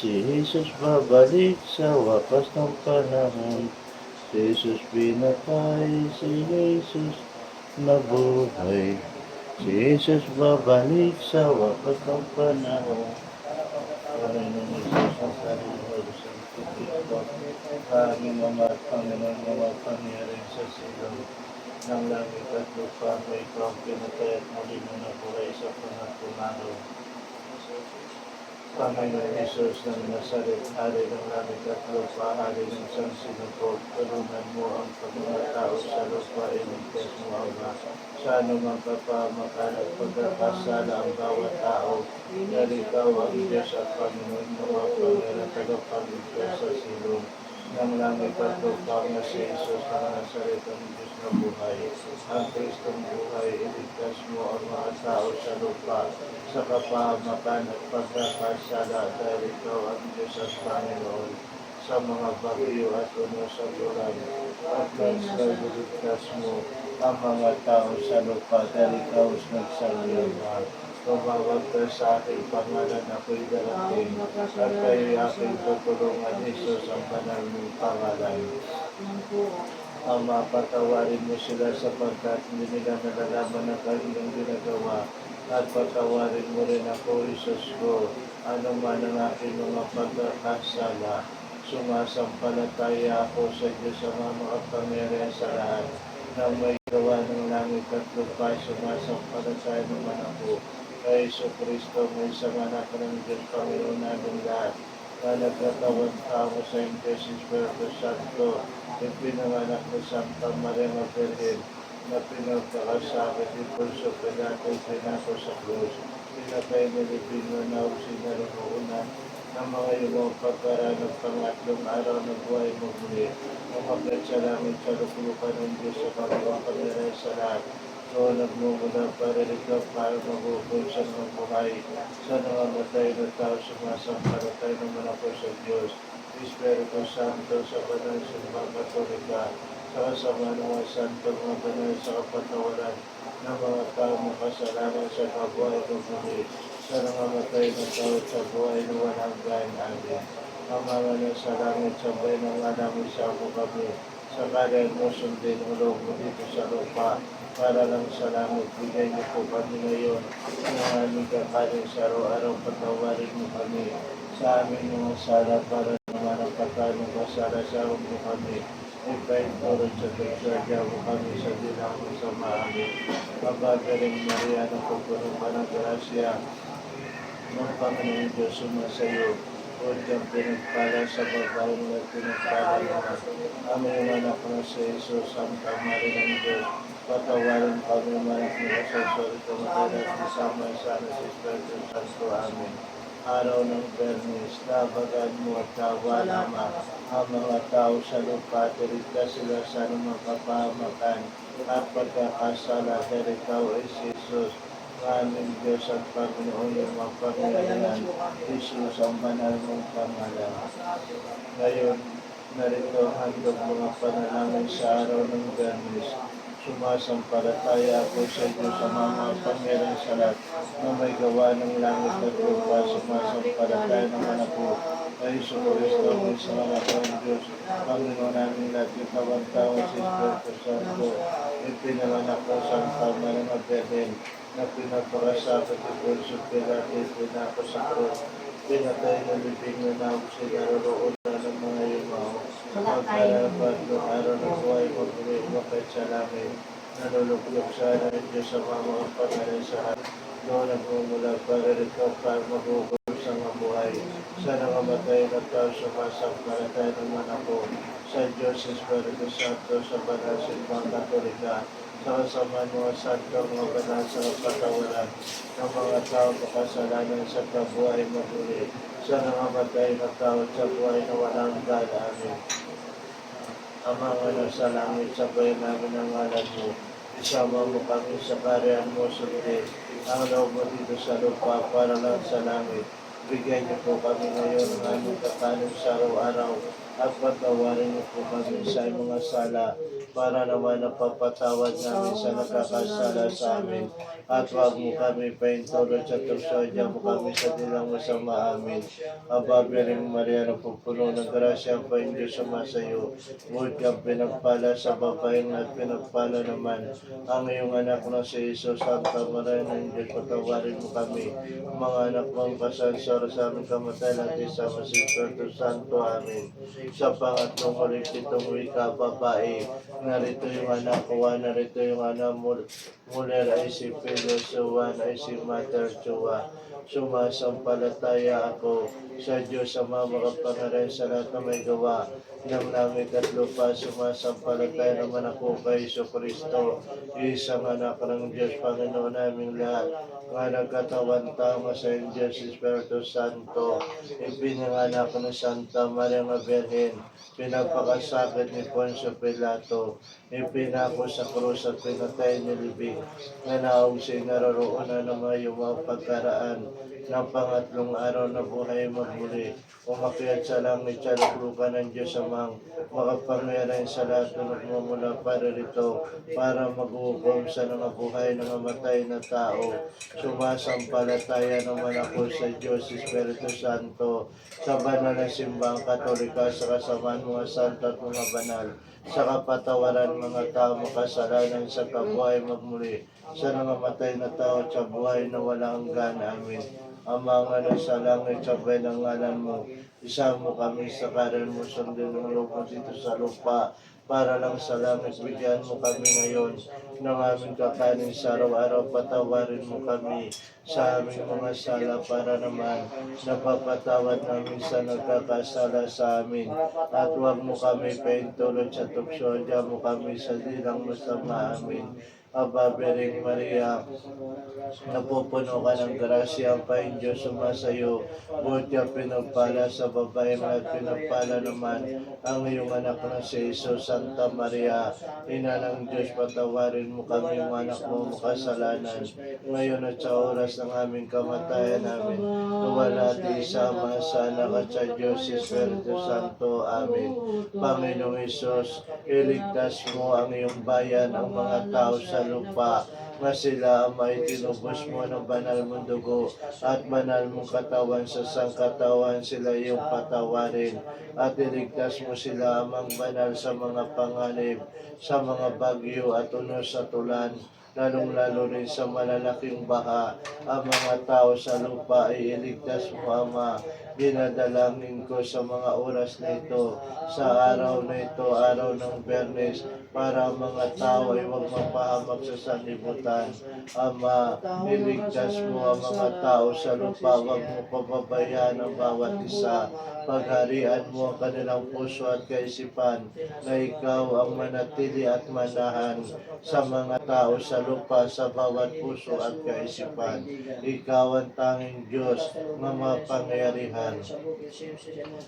Si Jesus babalik sa wakas ng panahon. Si Jesus pinatay, si Jesus nabuhay. Si Jesus babalik sa wakas ng panahon. Panginoon Jesus, ang sa Panginoon ng langit at lupa, may ikaw pinatay at muli mo nabuhay sa pangatong araw. Panginoon Jesus ng Nazaret, Hari ng langit at lupa, Hari ng San Sinapol, tulungan mo ang mga tao sa lupa, iligtas mo ang sa anumang kapamakan at pagkakasala ang bawat tao. Dahil ikaw ang Diyos at Panginoon ng mga pangyayang tagapagligtas sa silong ng langit at lupa na si Jesus ng Nazaret ang Diyos na buhay. Ang Kristong buhay, iligtas mo ang mga tao sa lupa sa kapahamakan at pagkakasala dahil ikaw ang Diyos at Panginoon sa mga bagyo at uno sa ulan. At nasa mo ang mga tao sa lupa dahil ikaw ang nagsalita. Tumawag ka sa aking pangalan ako'y darating at kayo'y aking tutulungan Jesus ang banal mong pangalan. Ama, patawarin mo sila sapagkat hindi nila nalalaman ang kanilang ginagawa. At patawarin mo rin ako, Jesus ko, ano man ang aking mga pagkakasala. Sumasampalataya ako sa Diyos ang mga makapangyarihan sa lahat. Na may gawa ng langit at lupa, sumasampalataya naman ako kay Iso Kristo, may sama na ka ng Diyos, Panginoon namin lahat, na nagkatawan tao sa Diyos, Espiritu Santo, ipinanganak ni Santa Maria Magdalene, na pinagkakasakit ni Pulso Pilato, pinako sa krus, pinatay na sinarunoonan, ng mga iyong pagkaraan ng pangatlong araw na buhay mo muli, umakyat sa langit sa lukulukan ng Diyos sa kanilang pangyayari sa lahat, So, nagmumula para ikaw para mabubuhay sa mga buhay. Sa nangamatay na tao, sumasampalatay naman ako sa Diyos. Espiritu Santo sa banal sa mga katolika, sa kasama ng mga santo mga banal sa kapatawaran ng mga tao na kasalanan sa kabuhay ng muli. Sa nangamatay na tao sa buhay na walang hanggan amin. Ang mga nasa langit sa buhay ng namin sa ako kami. Sa kanyang mo sundin ang loob mo dito sa lupa para lang sa langit. Bigay niyo po kami ngayon ng aming kakanin sa araw-araw patawarin mo kami sa aming mga sala para naman ang pagkain ko sa mo kami. Ipain po rin sa pagsadya mo kami sa dinamang sa maamin. Mabagaling Maria na pupuno ka ng grasya ng Panginoon Diyos sumasayo. Huwag kang pinagpala sa babae mo at pinagpala mo. Aming anak na sa Jesus, Santa Maria ng Diyos, patawarin kami manak nila sa sorry kumatalas ni Sama sana sa Espiritu Santo. Amen. Araw ng Bernes, tabagan mo at tawalama ang mga tao sa lupa, tirita sila sa anumang kapahamakan at pagkakasala dahil ikaw ay si Jesus aming Diyos at Panginoon ng mga pangyayari. Jesus ang banal mong pangalan. Ngayon, narito ang handog mga panalangin sa araw ng Bernes. Sumasampalataya ako sa Diyos sa mga pangyayari sa lahat na may gawa ng langit at lupa. Sumasampalataya naman ako kay Iso Kristo, may sama ko ng Diyos. Panginoon namin lahat, itawan tao sa Espiritu Santo. Ipinanganak ko sa Panginoon ng Bethel na pinagpakasakot ni Pulso Pilate, pinako sa krus. Pinatay na libing na namin sinaroroon na ng mga yumaw. Magkarapat ng araw ng buhay magmuli wakay sa langit. Naluluklok sana ng Diyos sa mga sa lahat. Noon nagmumula para ikaw para magugulo sa mga buhay. Sa nangamatay na tao sumasampalatay naman ako sa Diyos Espiritu Santo sa banal mga katolika sa kasama ng mga santo mga banal sa kapatawaran ng mga tao makasalanan sa kabuhay maguli sa nangamatay na tao sa buhay na walang hanggan. Amen. Ang mga nasa langit, sabay namin ang ngalan mo. Isama mo kami sa kariyan mo sundin. Ang loob mo dito sa lupa para lang sa langit. Bigyan niyo po kami ngayon ng aming kakanin sa araw-araw at patawarin mo po kami sa mga sala para naman napapatawad namin sa nakakasala sa amin at huwag mo kami paintulot sa tukso mo kami sa dilang masama amin Aba, Bering Maria, na pupuno ng grasya ang Panginoon iyo. Ngunit kang pinagpala sa babaeng at pinagpala naman ang iyong anak na si Jesus. Santa Maria ng Diyos, patawarin mo kami. Mga anak mong kasansara sa aming kamatay at isama si Espiritu Santo. Amin. Sa pangatlong ulit itong wika, babae, narito yung anak ko, narito yung anak mo, Muler ay si Pedro Suwan ay si Mater Chua. Sumasampalataya ako sa Diyos sa mga makapangalan sa lahat na may gawa ng langit at lupa. Sumasampalataya naman ako kay Iso Kristo, isang anak ng Diyos, Panginoon naming lahat tao nga sa Diyos Espiritu Santo, ipinanganak ng Santa Maria nga Birhen, pinagpakasakit ni Poncio Pilato, ipinako sa krus at pinatay ni Libing, nga naong sinaroroonan ng mga mga pagkaraan ng pangatlong araw na buhay magmuli, umakyat sa langit sa luklukan ng Diyos amang makapangyarihan sa lahat na nagmumula para rito para maghukom sa mga buhay ng mamatay na tao. Sumasampalataya naman ako sa Diyos Espiritu Santo sa banal na simbang katolika sa kasamaan mga santo at mga banal sa kapatawaran mga tao makasalanan sa kabuhay magmuli sa nangamatay na tao at sa buhay na walang hanggan. Amin. Ama nga sa langit, sabay ng ngalan mo, isama kami sa karan mo, sundin ng loob dito sa lupa, para lang sa langit, bigyan mo kami ngayon ng aming kakanin sa araw-araw, patawarin mo kami sa aming mga sala para naman napapatawad namin sa nagkakasala sa amin. At huwag mo kami paintulot sa tukso, mo kami sa dilang masama amin. Aba, Bering Maria, napupuno ka ng grasya ang Panginoon Diyos sumasayo. Buti ang pinagpala sa babae at pinagpala naman ang iyong anak na si Jesus, Santa Maria. Ina ng Diyos, patawarin mo kami yung anak mo makasalanan. Ngayon at sa oras ng aming kamatayan namin, nawala at isama sa anak at sa Diyos, Espiritu Santo. Amen. Panginoong Isus, iligtas mo ang iyong bayan, ang mga tao sa lupa na sila may tinubos mo ng banal mong dugo at banal mong katawan sa sangkatawan sila iyong patawarin at iligtas mo sila amang banal sa mga panganib, sa mga bagyo at unos sa tulan lalong-lalo rin sa malalaking baha, ang mga tao sa lupa ay iligtas mo, Ama. Dinadalangin ko sa mga oras nito, sa araw na ito, araw ng Bernes, para ang mga tao ay huwag mapahamak sa sanlibutan. Ama, iligtas mo ang mga tao sa lupa, huwag mo pababayaan ang bawat isa. Pagharian mo ang kanilang puso at kaisipan, na ikaw ang manatili at manahan sa mga tao sa lupa sa bawat puso at kaisipan. Ikaw ang tanging Diyos na mapangyarihan.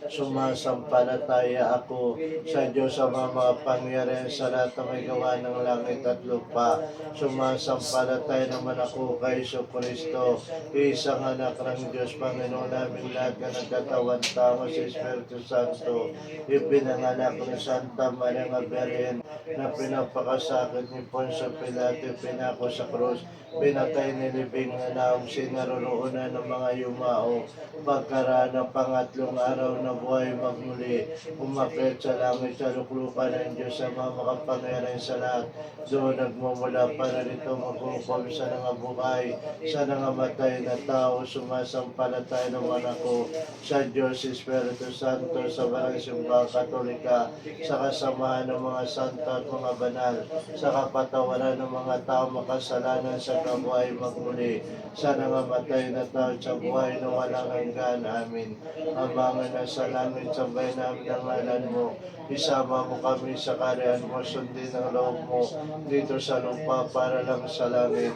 Sumasampalataya ako sa Diyos sa mga mapangyarihan sa lahat ng may gawa ng langit at lupa. Sumasampalataya naman ako kay Iso Kristo, isang anak ng Diyos, Panginoon namin lahat na nagkatawan tao sa Espiritu Santo. Ipinanganak ng Santa Maria Birhen na pinapakasakit ni Poncio Pilato, pinako sa krus, pinatay ni Libing na naong sinaroroonan ng mga yumao. Pagkaraan ng pangatlong araw na buhay magmuli, umakit sa langit sa luklukan ng Diyos sa mga makapangyarihan sa lahat. Doon nagmumula para nito maghukom sa nangabuhay, sa nangamatay na tao, sumasampalatay ng anak ko sa Diyos Espiritu Santo, sa barang simbang katolika, sa kasamahan ng mga santo at mga banal, sa kapatawaran ng mga tao makasalanan sa kabuhay magmuli, sa nangamatay na tao sa buhay na walang hanggan. Amin. Ama nga nasa langit, sabay namin ang ngalan mo. Isama mo kami sa kariyan mo, sundin ang loob mo dito sa lupa para lang sa langit.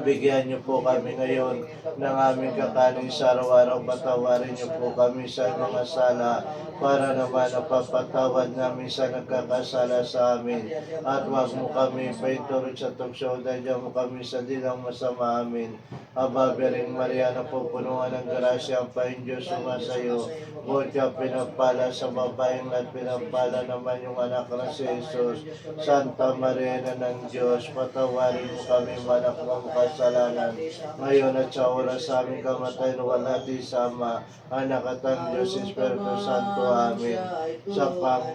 Bigyan niyo po kami ngayon ng aming kakanin sa araw-araw. Patawarin niyo po kami sa mga sala para naman napapatawad namin sa nagkakasala sa amin. At huwag mo kami paitulog sa tukso dahil mo kami sa dilang masama amin. Aba, Bering Maria, na pupunuan ng grasya ang Panginoon Diyos suma sa iyo. Buot ka pinagpala sa babaeng at pinagpala naman yung anak na si Jesus. Santa Maria na ng Diyos, patawarin mo kami manak ng kasalanan. Ngayon at sa oras sa aming kamatay na wala di sama, anak at ang Diyos, Espiritu Santo, Amen. Sa pang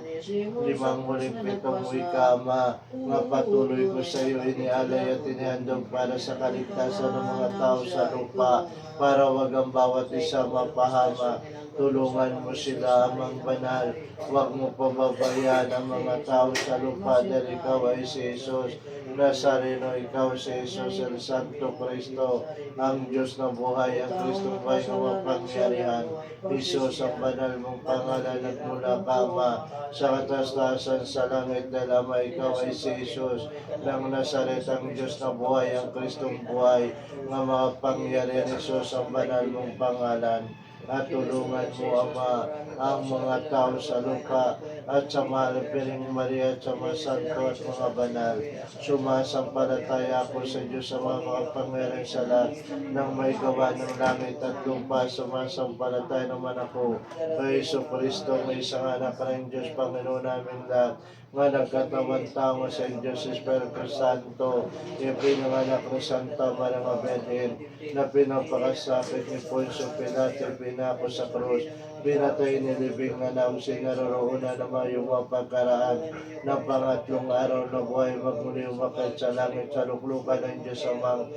limang huling pitong wikama, nga patuloy ko sa iyo inialay at inihandog para sa kaligtasan ng mga tao sa lupa, para wag ang bawat isa mapahama. Tulungan mo sila amang banal. Huwag mo pababayaan ang mga tao sa lupa dahil ikaw ay si Jesus. Nazareno, ikaw si Jesus, el Santo Cristo, ang Diyos na buhay, ang Kristo buhay na mapangyarihan. Jesus, ang banal mong pangalan at mula kama sa katastasan sa langit na lama, ikaw ay si Jesus, ng Nazaret, ang Diyos na buhay, ang Kristong buhay, nga mapangyarihan, Jesus, ang banal mong pangalan at tulungan mo, Ama, ang mga tao sa lupa at sa mahal Piring Maria at sa mga santo at mga banal. Sumasampalataya ako sa Diyos sa mga makapangyarihan sa lahat ng may gawa ng langit at lupa. Sumasampalataya naman ako kay Iso Kristo, may isang anak ng Diyos, Panginoon namin lahat nga nagkatawan tao sa Diyos Espiritu Santo, ipinanganak ni Santa Maria Virgen, na pinapakasakit ni Poncio Pilato, pinako sa krus, pinatay ni Libing na naong sinaroroonan na mga yung mga pagkaraan ng pangatlong araw na buhay magmuli umakit sa langit sa luklukan ng Diyos amang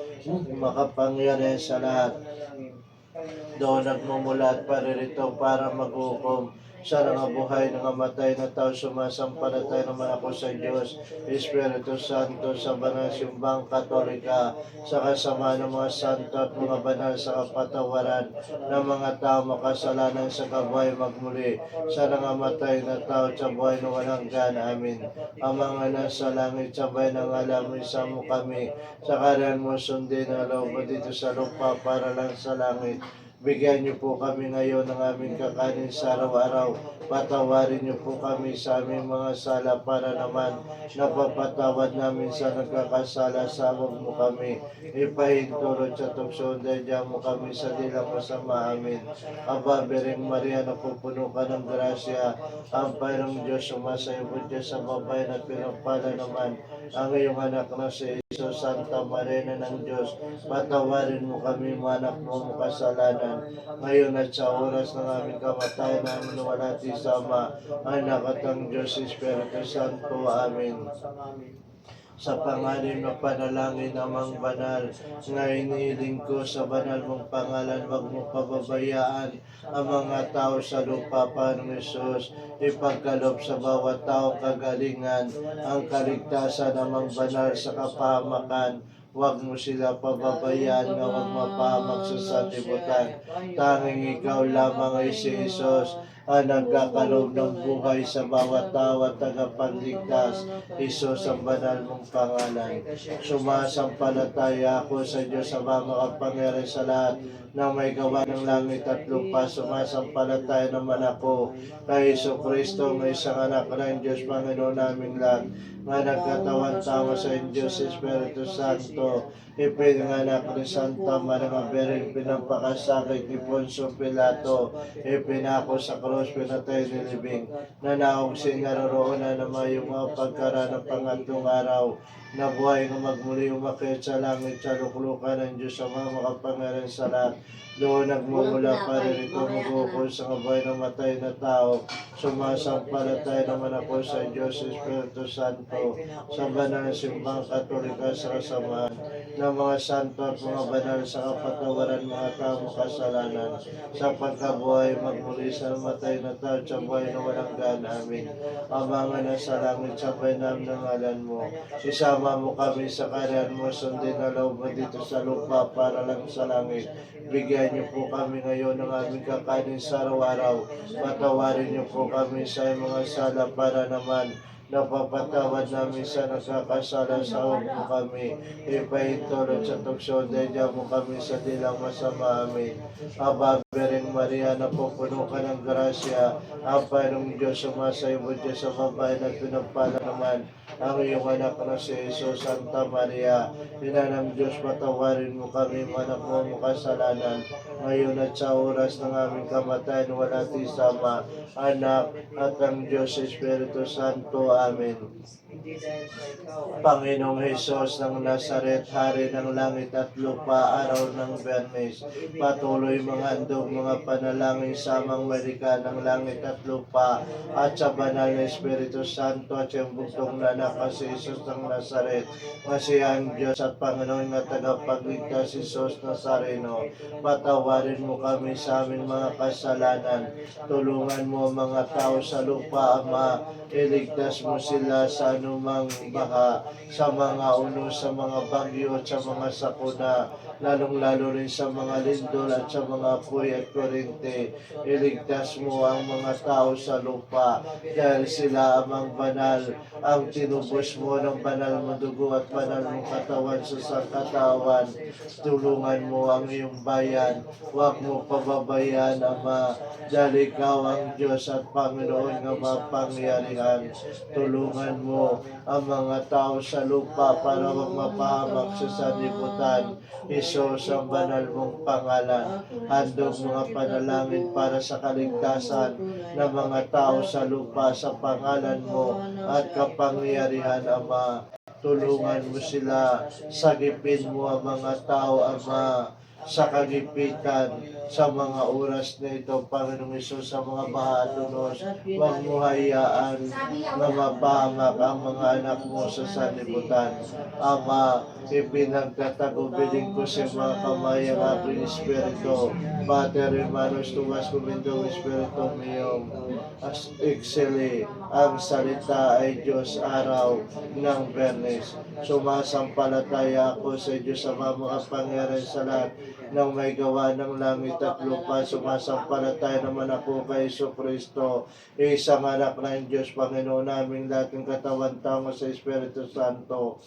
makapangyarihan sa lahat. Doon nagmumula at paririto para maghukom sa nangabuhay, nangamatay na tao, sumasampalatay naman ako sa Diyos, Espiritu Santo, sa banal simbang katolika, sa kasama ng mga santo at mga banal sa kapatawaran ng mga tao makasalanan sa kabuhay magmuli, sa nangamatay na tao sa buhay na walang gana. Amin. Ang mga nasa langit, sabay ng alam, isa mo kami, sa kariyan mo sundin mo dito sa lupa para lang sa langit. Bigyan niyo po kami ngayon ng aming kakanin sa araw-araw. Patawarin niyo po kami sa aming mga sala para naman napapatawad namin sa nagkakasala sa huwag mo kami. Ipahintulot sa tukso dahil mo kami sa dilang masama amin. Aba, Bering Maria, napupuno ka ng grasya. Ang Panginoong Diyos, sumasayo po Diyos sa babae at pinagpala naman ang iyong anak na si Jesus, Santa Maria ng Diyos. Patawarin mo kami, manak mo mo kasalanan ngayon at sa oras ng aming kamatayan namin wala di sama, anak at ang Diyos Espiritu Santo. Amen. Sa pangalim na panalangin namang banal, nga inihiling ko sa banal mong pangalan, wag mo pababayaan ang mga tao sa lupa, Panginoon Yesus. Ipagkalob sa bawat tao kagalingan, ang kaligtasan namang banal sa kapahamakan, Huwag mo sila pababayaan na huwag mapahamak sa sanlibutan. Tanging ikaw lamang ay si Jesus ang nagkakalob ng buhay sa bawat tao at tagapagligtas. Isos ang banal mong pangalan. Sumasampalataya ako sa Diyos sa mga makapangyarihan sa lahat na may gawa ng langit at lupa. Sumasampalataya naman ako kay Iso Kristo, may isang anak ng Diyos, Panginoon naming lahat, nga nagkatawan tao sa Diyos Espiritu Santo, ipinanganak ni Santa Maria Mabering, pinampakasakit ni Poncio Pilato, ipinako sa krus, pinatay ni Libing, nanaong sinaroroonan na may mga pagkaraan ng pangatlong araw, na buhay ng magmuli umakit sa langit sa luklukan ng Diyos sa mga makapangalan sa lahat. Doon nagmumula pa rin ito magukol sa kabuhay ng matay na tao. Sumasampalatay naman ako sa Diyos Espiritu Santo sa banal na simbang katolika sa kasamaan ng mga santo at mga banal sa kapatawaran mga tao kasalanan sa pagkabuhay magmuli sa matay na tao sa buhay na walang gana. Amin. Amangan na sa langit sa namin ng ngalan mo. Isama mo kami sa kariyan mo, sundin na loob dito sa lupa para lang sa langit. Bigyan niyo po kami ngayon ng aming kakanin sa araw-araw. Patawarin niyo po kami sa mga sala para naman napapatawad namin sa nakakasala sa mo kami. Ipaintulot sa tukso, dadya mo kami sa dilang masama amin. Aba, Bering Maria, napupuno ka ng grasya, ang Panginoong Diyos, sumasayo mo Diyos sa babae na pinagpala naman ang iyong anak na si Jesus, Santa Maria, Ina ng Diyos, patawarin mo kami, manak mo mo kasalanan, ngayon at sa oras ng aming kamatayan, wala tisama, anak at ang Diyos, Espiritu Santo. Amen. Panginoong Hesus ng Nazaret, Hari ng langit at lupa, araw ng Bernes, patuloy mga handog, mga panalangin sa mga Amerika ng langit at lupa, at sa banal na Espiritu Santo at sa bugtong na anak si ng Nazaret, masiyang Diyos at Panginoon na tagapagligtas si Jesus Nazareno, patawarin mo kami sa aming mga kasalanan, tulungan mo ang mga tao sa lupa, Ama, iligtas mo sila sa anumang baha, sa mga uno, sa mga bagyo at sa mga sakuna, lalong-lalo rin sa mga lindol at sa mga apoy at kurente. Iligtas mo ang mga tao sa lupa dahil sila amang banal, ang tinubos mo ng banal mo dugo at banal mong katawan sa sangkatawan. Tulungan mo ang iyong bayan, huwag mo pababayan, Ama, dahil ikaw ang Diyos at Panginoon ng mapangyarihan. Tulungan mo ang mga tao sa lupa para wag mapahamak sa sanlibutan. Isos ang banal mong pangalan. Handog mga panalangin para sa kaligtasan ng mga tao sa lupa sa pangalan mo at kapangyarihan, Ama. Tulungan mo sila, sagipin mo ang mga tao, Ama, sa kagipitan sa mga oras na ito, Panginoong Isus, sa mga bahatunos. Huwag mo hayaan na mapahamak ang mga anak mo sa sanlibutan. Ama, ipinagtatagubilin ko sa mga kamay ang aking Espiritu. Pater, hermanos, tumas kumindong Espiritu miyong as excele ang salita ay Diyos araw ng Bernes. Sumasampalataya ako sa Diyos sa mga pangyarihan sa lahat ng may gawa ng langit at lupa. Sumasampalataya naman ako kay Iso Kristo, isang anak ng Diyos, Panginoon namin lahat ng katawan tao sa Espiritu Santo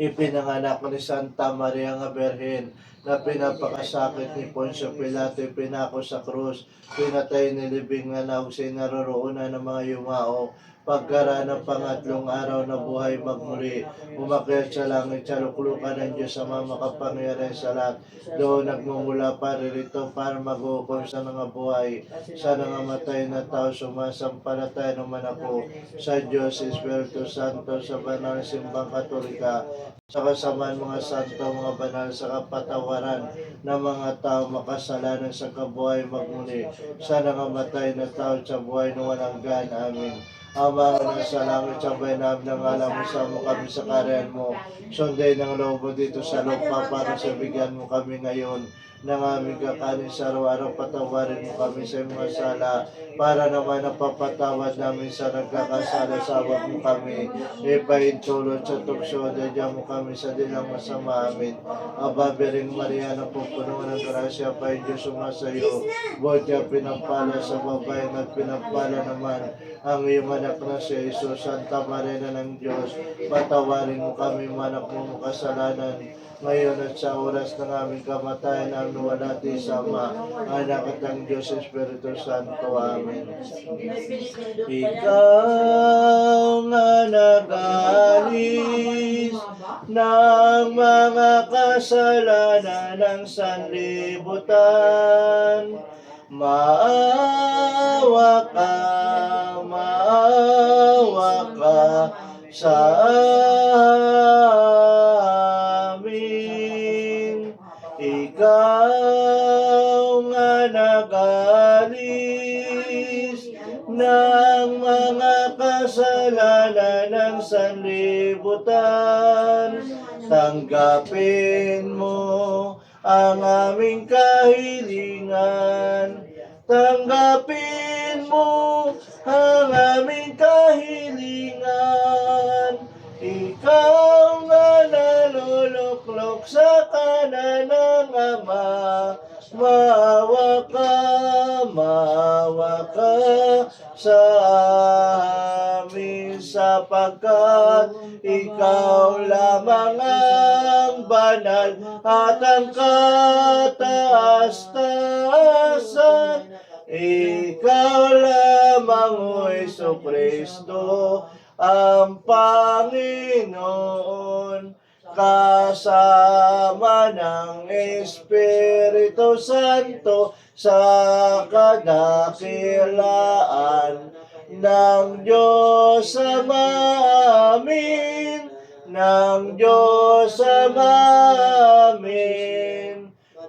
ipinanganak ni Santa Maria nga Berhen na pinapakasakit ni Poncio Pilato, pinako sa krus, pinatay ni Libing nga naog sa naroroonan ng mga yumao, pagkaraan ng pangatlong araw na buhay magmuli, umakyat sa langit sa luklukan ng Diyos sa mga makapangyarihan sa lahat. Doon nagmumula pa rito para maghukom sa mga buhay, sa nangamatay na tao, sumasampalataya naman ako. Sa Diyos, Espiritu Santo, sa banal na simbang katolika, sa kasamaan mga santo, mga banal sa kapatawaran ng mga tao makasalanan sa kabuhay magmuli, sa nangamatay na tao sa buhay na walang gan. Amin. Ama nga nasa langit, sabay namin ng alam mo sa mo kami sa kariyan mo. Sunday ng loob mo dito sa lupa para sa mo kami ngayon ng aming kakanin sa araw-araw, patawarin mo kami sa mga sala, para naman napapatawad namin sa nagkakasala. Sa awag mo kami, ipaintulot sa tukso, dadya mo kami sa dilang masama amin. Aba, Bering Maria, na pupuno ng grasya, pa Diyos sumasayo, Bodya pinagpala sa babae at pinagpala naman ang iyong anak na si Jesus, Santa Maria ng Diyos, patawarin mo kami, manak mo kasalanan, ngayon at sa oras ng aming kamatayan ang nuwalati sa Ama, Anak at ang Diyos Espiritu Santo. Amen. Ikaw nga nagalis ng mga kasalanan ng sanlibutan. Maawa ka, maawa ka sa ng mga kasalanan ng sanlibutan. Tanggapin mo ang aming kahilingan. Tanggapin mo ang aming kahilingan. Ikaw nga naluluklok sa kanan ng Ama. Maawa ka, maawa ka sa amin. sapagkat ikaw lamang ang banal at ang kataas-taasan. Ikaw lamang, O Kristo, ang Panginoon kasama ng Espiritu Santo sa kadakilaan ng Diyos Ama. Amin, ng Diyos Ama. Amin.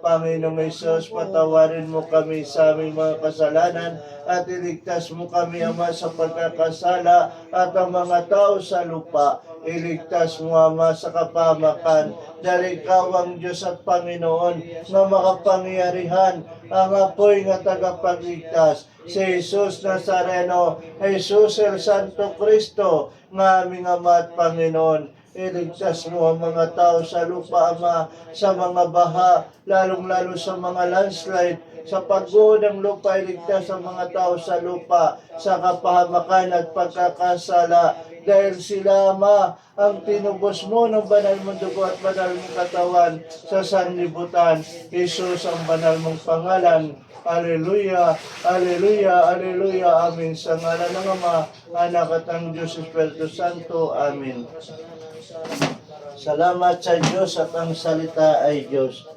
Panginoong Isus, patawarin mo kami sa aming mga kasalanan at iligtas mo kami, Ama, sa pagkakasala at ang mga tao sa lupa. Iligtas mo, Ama, sa kapamakan dahil ikaw ang Diyos at Panginoon na makapangyarihan ang apoy nga tagapagligtas si Jesus Nazareno, Jesus el Santo Cristo, nga aming Ama at Panginoon. Iligtas mo ang mga tao sa lupa, Ama, sa mga baha, lalong-lalo sa mga landslide, sa pagguho ng lupa, iligtas ang mga tao sa lupa, sa kapahamakan at pagkakasala, dahil sila, Ama, ang tinubos mo ng banal mong dugo at banal mong katawan sa sanlibutan. Jesus ang banal mong pangalan. Aleluya, aleluya, aleluya, amin. Sa ngalan ng Ama, Anak at ang Diyos Espiritu Santo, amin. Salamat sa Diyos at ang salita ay Diyos.